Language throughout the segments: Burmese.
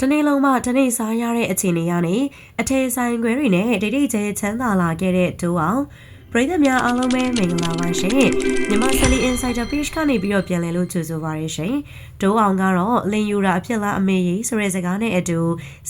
တနေ့လုံးမှတနေ့စားရတဲ့အခြေအနေကနေအထည်ဆိုင်ခွဲတွေနဲ့ဒိတ်ဒိတ်ကျဲချမ်းသာလာခဲ့တဲ့ဒိုးအောင် ပရိသတ်များအားလုံးပဲမင်္ဂလာပါရှင်မြန်မာ Sally Insider Page ကနေပြီးတော့ပြန်လည်လို့ကြိုဆိုပါရရှင်ဒိုးအောင်ကတော့လင်ယူရာအဖြစ်လားအမေကြီးဆိုတဲ့စကားနဲ့အတူ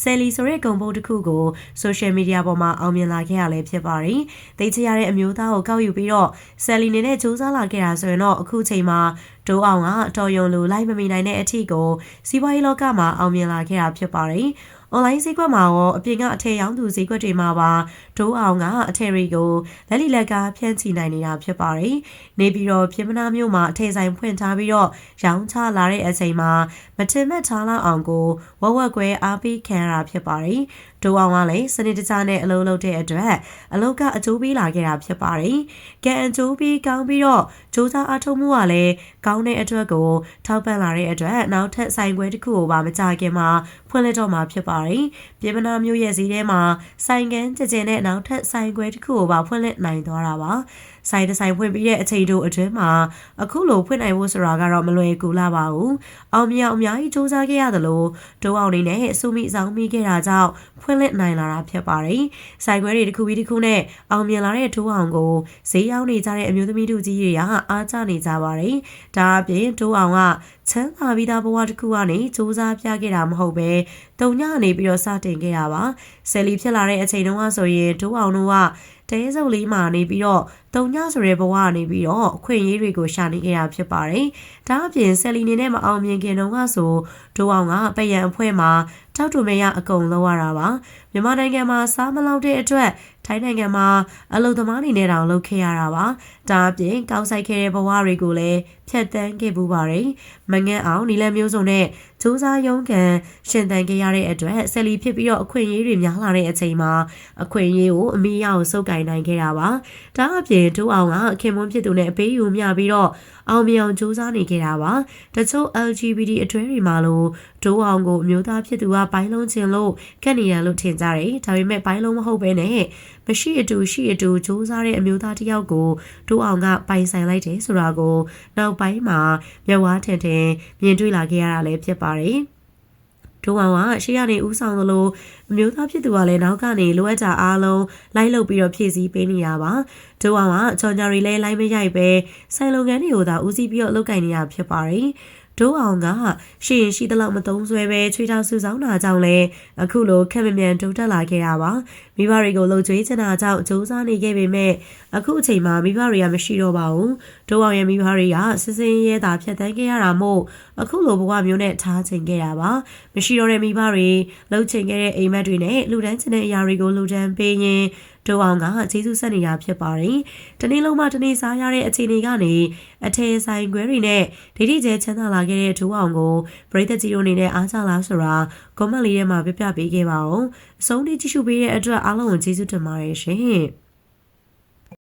Sally ဆိုတဲ့ဂုံပုတ်တစ်ခုကို social media ပေါ်မှာအောင်မြင်လာခဲ့ရလဲဖြစ်ပါတယ်သိချရတဲ့အမျိုးသားကိုကောက်ယူပြီးတော့ Sally နေနဲ့စူးစမ်းလာခဲ့တာဆိုရင်တော့အခုချိန်မှာဒိုးအောင်ကတော်ယုံလိုလိုက်မမီနိုင်တဲ့အထီကိုစီးပွားရေးလောကမှာအောင်မြင်လာခဲ့တာဖြစ်ပါတယ်။ online ဈေးကွက်မှာရောအပြင်ကအထည်ရောင်းသူဈေးကွက်တွေမှာပါဒိုးအောင်ကအထည်တွေကိုလက်လီလက်ကဖြန့်ချီနိုင်နေတာဖြစ်ပါတယ်။နေပြီးတော့ပြင်မနာမျိုးမှာအထည်ဆိုင်ဖွင့်ထားပြီးတော့ရောင်းချလာတဲ့အချိန်မှာမထင်မှတ်ထားလောက်အောင်ကိုဝက်ဝက်ကွဲအားပေးခံရတာဖြစ်ပါတယ်။ဒိုးအောင်ကလည်းစနစ်တကျနဲ့အလုပ်လုပ်တဲ့အတွက်အလုပ်ကအကျိုးပေးလာခဲ့တာဖြစ်ပါတယ်။ကံအကျိုးပေးကောင်းပြီးတော့စူးစမ်းအားထုတ်မှုကလည်းကောင်းတဲ့အတွက်ကိုထောက်ပံ့လာတဲ့အတွက်နောက်ထပ်ဆိုင်ခွဲတစ်ခုကိုပါမကြခင်မှာဖွင့်လှစ်တော့မှာဖြစ်ပါတယ်။ပြည်ပနာမျိုးရဲ့ဈေးထဲမှာဆိုင်ကန်းကြကြနဲ့နောက်ထပ်ဆိုင်ခွဲတစ်ခုကိုပါဖွင့်လှစ်နိုင်သွားတာပါ။ဆိုင်တစ်ဆိုင်ဖွင့်ပြီးတဲ့အချိန်တို့အတွင်းမှာအခုလိုဖွင့်နိုင်ဖို့ဆိုတာကတော့မလွယ်ကူလာပါဘူး။အောင်မြောင်အများကြီးစူးစမ်းခဲ့ရသလိုဒိုးအောင်နေနဲ့အစုမိဆောင်မိခဲ့တာကြောင့်ဖွင့်လှစ်နိုင်လာတာဖြစ်ပါတယ်။ဆိုင်ခွဲတွေတစ်ခုပြီးတစ်ခုနဲ့အောင်မြင်လာတဲ့ဒိုးအောင်ကိုဈေးရောက်နေကြတဲ့အမျိုးသမီးတို့ကြီးတွေကအားကျနေကြပါတယ်။ဒါအပြင်ဒိုးအောင်ကချမ်းသာပြီးသားဘဝတစ်ခုကနေစူးစမ်းပြခဲ့တာမဟုတ်ပဲတုံညနေပြီးတော့စတင်ခဲ့တာပါ။ဆယ်လီဖြစ်လာတဲ့အချိန်တုန်းကဆိုရင်ဒိုးအောင်တို့ကတဲစုပ်လေးမှာနေပြီးတော့ တုံညဆိုတဲ့ဘဝကနေပြီးတော့အခွင့်အရေးတွေကိုရှာနေခဲ့တာဖြစ်ပါတယ်။ဒါအပြင်ဆယ်လီနေနဲ့မအောင်မြင်ခင်တုန်းကဆိုဒိုအောင်ကပယံအဖွဲမှာတောက်တူမရအကုန်လုံးရတာပါ။မြန်မာနိုင်ငံမှာစားမလောက်တဲ့အတွက်ထိုင်းနိုင်ငံမှာအလုပ်သမားနေနဲ့တောင်လုပ်ခဲ့ရတာပါ။ဒါအပြင်ကောက်ဆိုင်ခဲ့တဲ့ဘဝတွေကိုလည်းဖြတ်တန်းခဲ့ပူပါတယ်။မငန်းအောင်နီလမျိုးစုံနဲ့စူးစားရုံးကန်ရှင်သန်ခဲ့ရတဲ့အတွက်ဆယ်လီဖြစ်ပြီးတော့အခွင့်အရေးတွေများလာတဲ့အချိန်မှာအခွင့်အရေးကိုအမိရအောင်စုပ်ကိုင်နိုင်ခဲ့တာပါ။ဒါအပြင်ဒိုးအောင်ကခင်မွန်းဖြစ်သူနဲ့အပေးယူမျှပြီးတော့အောင်မြောင်စူးစမ်းနေခဲ့တာပါ။တချို့ LGBT အတွဲတွေမှာလို့ဒိုးအောင်ကိုအမျိုးသားဖြစ်သူကပိုင်းလုံးချင်လို့ကက်နေရလို့ထင်ကြတယ်။ဒါပေမဲ့ပိုင်းလုံးမဟုတ်ပဲနဲ့မရှိအတူရှိအတူစူးစမ်းတဲ့အမျိုးသားတစ်ယောက်ကိုဒိုးအောင်ကပိုင်ဆိုင်လိုက်တယ်ဆိုတာကိုနောက်ပိုင်းမှာမျက်ဝါးထင်ထင်မြင်တွေ့လာခဲ့ရတာလည်းဖြစ်ပါတယ်။ ဒိုးအောင်ကရှေ့ကနေဦးဆောင်သလိုအမျိုးသားဖြစ်သူကလည်းနောက်ကနေလိုအပ်တာအားလုံးလိုက်လုပ်ပြီးတော့ဖြည့်ဆည်းပေးနေတာပါဒိုးအောင်ကချော်ညာရီလဲလိုက်မရိုက်ပဲဆိုင်လုပ်ငန်းတွေကိုသာဦးစီးပြီးတော့လုပ်ကင်နေတာဖြစ်ပါတယ် ဒိုးအောင်ကရှေ့ရှိသလောက်မသုံးဆွဲပဲချွေးထောက်ဆူဆောင်တာကြောင့်လဲအခုလိုခက်မမြန်တိုးတက်လာခဲ့တာပါမိဘတွေကိုလှုပ်ကြွေးချင်တာကြောင့်စူးစမ်းနေခဲ့ပေမဲ့အခုအချိန်မှာမိဘတွေကမရှိတော့ပါဘူးဒိုးအောင်ရဲ့မိဘတွေကစစ်စင်းရဲတာဖြတ်သန်းခဲ့ရတာမို့အခုလိုဘဝမျိုးနဲ့ထားချိန်ခဲ့တာပါမရှိတော့တဲ့မိဘတွေလှုပ်ချိန်ခဲ့တဲ့အိမ်မက်တွေနဲ့လူတန်းချင်တဲ့အရာတွေကိုလူတန်းပေးရင် ဒိုအောင်ကကျေးဇူးဆက်နေတာဖြစ်ပါတယ်။တနေ့လုံးမှတနေ့စားရတဲ့အခြေအနေကနေအထည်ဆိုင်ခွဲတွေနဲ့ဒိဋ္ဌိကျဲချမ်းသာလာခဲ့တဲ့ဒိုအောင်ကိုပရိသတ်ကြီးတို့အနေနဲ့အားကြလားဆိုတာကွန်မန့်လေးထဲမှာပြပြပေးခဲ့ပါအောင်။အဆုံးထိကြည့်ရှုပေးတဲ့အတွက်အားလုံးကိုကျေးဇူးတင်ပါတယ်ရှင်။